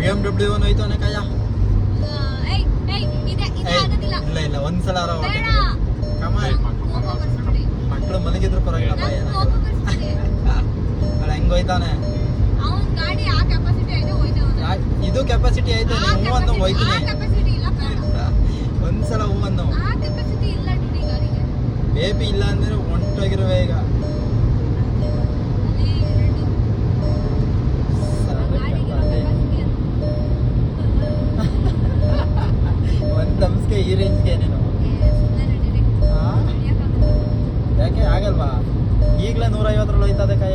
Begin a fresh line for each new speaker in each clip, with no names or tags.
ಬಿಡು ಇವನು ಹೋಯ್ತವನೆ ಕಯ್ಯ ಇಲ್ಲ ಇಲ್ಲ ಒಂದ್ಸಲ ಮಕ್ಕಳು ಮಲಗಿದ್ರು ಪರವಾಗಿಲ್ಲ ಅಲ್ಲ ಹೆಂಗ್ ಹೋಯ್ತಾನೆ ಇದು ಕೆಪಾಸಿಟಿ ಐತೆ
ಹೂವನ್ನು
ಹೋಯ್ತೀನಿ. ಒಂದ್ಸಲ ಹೂ ಅಂದು
ಆ ಕೆಪಾಸಿಟಿ ಇಲ್ಲ ಡಿಡಿ ಗಾಡಿಗೆ
ಬೇಬಿ ಇಲ್ಲ ಅಂದ್ರೆ ಹೊಂಟೋಗಿರುವೆ ಈಗ.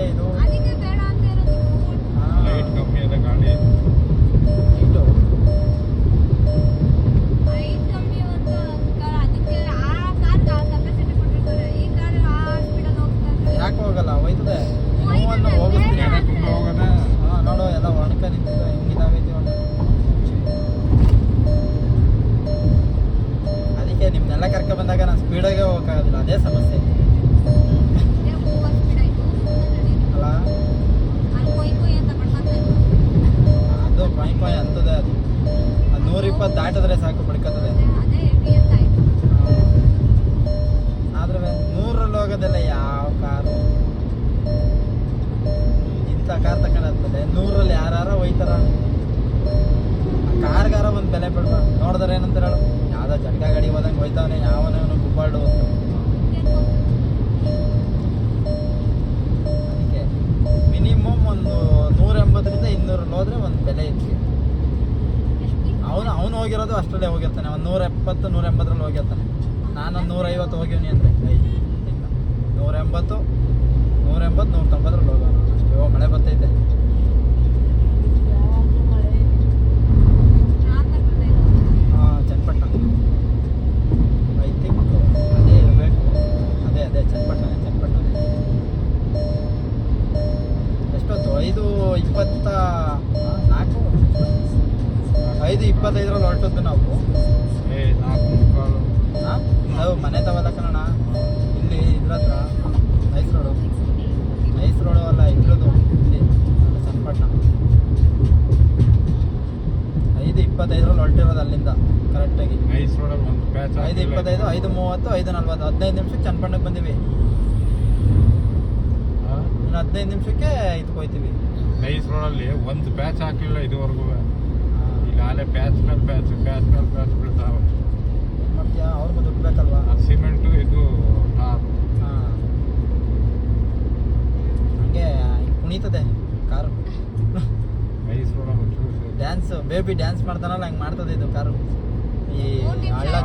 ಇದು
ಅದಕ್ಕೆ ಬೇಡ ಅಂತ ಇರೋದು
ಆ,
ಲೈಟ್ ಕಮ್ಮಿ ಅದ ಗಾಡಿ
ಇದು. ಯಾಕೆ ಹೋಗಲ್ಲ? ಹೋಯ್ತದೆ. ನೋವನ್ನು ಹಾ ನೋಡು ಎಲ್ಲ ಒಣಕ ಅದಕ್ಕೆ ನಿಮ್ನೆಲ್ಲ ಕರ್ಕ ಬಂದಾಗ ನಾನು ಸ್ಪೀಡಾಗೆ ಹೋಗಕ್ಕಾಗಲ್ಲ. ಅದೇ ಸಮಸ್ಯೆ. ಅದು ಕೊಯ್ ಕೊಯ್ ಅಂತದೆ ಅದು. ಅದು ನೂರ ಇಪ್ಪತ್ತು ದಾಟಿದ್ರೆ ಸಾಕು ಬಡ್ಕತ್ತದೆ. ಆದ್ರೆ ನೂರಲ್ಲಿ ಹೋಗೋದೆಲ್ಲ ಯಾವ ಕಾರು? ಇಂಥ ಕಾರ್ ತಗೊಂಡಾದ್ಮೇಲೆ ನೂರಲ್ಲಿ ಯಾರು ಹೋಯ್ತಾರ? ಆ ಕಾರ್ಗಾರ ಒಂದು ಬೆಲೆ ಬಿಡ್ಬಾರ್ದು. ನೋಡಿದ್ರೆ ಏನಂತ ಹೇಳು. ಯಾವ್ದೋ ಜಟ್ಕ ಗಾಡಿ ಹೋದಂಗೆ ಹೋಯ್ತಾವನೆ ಯಾವನೇ ಗುಬ್ಬಾಡು ಅಂತ ಹೋಗಿರೋದು ಅಷ್ಟರಲ್ಲೇ ಹೋಗಿರ್ತಾನೆ. ಒಂದು ನೂರ ಎಪ್ಪತ್ತು ನೂರ ಎಂಬತ್ತರಲ್ಲಿ ಹೋಗಿರ್ತಾನೆ ನಾನೊಂದು ನೂರೈವತ್ತು ಹೋಗಿವ್ನಿ ಅಂದರೆ. ನೂರ ಎಂಬತ್ತು ನೂರ ಎಂಬತ್ತು ನೂರ ತೊಂಬತ್ತರಲ್ಲಿ ಹೋಗೋಣ. ಅಷ್ಟೇ. ಮಳೆ ಬರ್ತೈತೆ. ಹಾಂ ಚನ್ನಪಟ್ಟಣ ಅದೇ ಅದೇ ಅದೇ ಎಷ್ಟೊತ್ತು? ಐದು ಇಪ್ಪತ್ತ, ನಾಲ್ಕು? ಐದು ಇಪ್ಪತ್ತೈದರಲ್ಲಿ ಹೊರಟದ್ದು ನಾವು.
ಏ ನಾಲ್ಕು ಮುಕ್ಕಾಲು.
ಹಾಂ? ನಾವು ಮನೆ ತಗೋದ ಕಣ ಇಲ್ಲಿ ಇದ್ರ ಹತ್ರ ನೈಸ್ ರೋಡು. ನೈಸ್ ರೋಡು ಅಲ್ಲ ಇದ್ರದ್ದು. ಇಲ್ಲಿ ಚನ್ನಪಟ್ಟಣ. ಐದು ಇಪ್ಪತ್ತೈದರಲ್ಲಿ ಹೊರಟಿರೋದು ಅಲ್ಲಿಂದ ಕರೆಕ್ಟಾಗಿ
ಐಸ್ ರೋಡಲ್ಲಿ ಒಂದು ಪ್ಯಾಚ್
ಐದು ಇಪ್ಪತ್ತೈದು ಐದು ಮೂವತ್ತು ಐದು ನಲ್ವತ್ತು. ಹದಿನೈದು ನಿಮಿಷಕ್ಕೆ ಚನ್ನಪಟ್ಟಣಕ್ಕೆ ಬಂದಿವಿ. ಇನ್ನು ಹದಿನೈದು ನಿಮಿಷಕ್ಕೆ ಇದಕ್ಕೆ ಹೋಯ್ತೀವಿ
ನೈಸ್ ರೋಡಲ್ಲಿ ಒಂದು ಪ್ಯಾಚ್ ಹಾಕಿಲ್ಲ ಇದುವರೆಗೂ. ಅಲ್ಲೇ ಪ್ಯಾಚ್ ಮೇಲೆ ಪ್ಯಾಚ್ ಪ್ಯಾಚ್ ಮೇಲೆ ಪ್ಯಾಚ್ ಬೀಳ್ತಾವೆ
ಮಾಡ್ತೀಯಾ ಅವ್ರಿಗೂ ದುಡ್ಡು ಬೇಕಲ್ವಾ?
ಅದು ಸಿಮೆಂಟು ಇದು
ಹಾಂ. ಹಂಗೆ ಕುಣಿತದೆ. ಕಾರು. ಡ್ಯಾನ್ಸ್ ಬೇಬಿ ಡ್ಯಾನ್ಸ್ ಮಾಡ್ತಾನಲ್ಲ ಹಂಗೆ ಮಾಡ್ತದೆ ಇದು ಕಾರು. ಈ ಹಳ್ಳ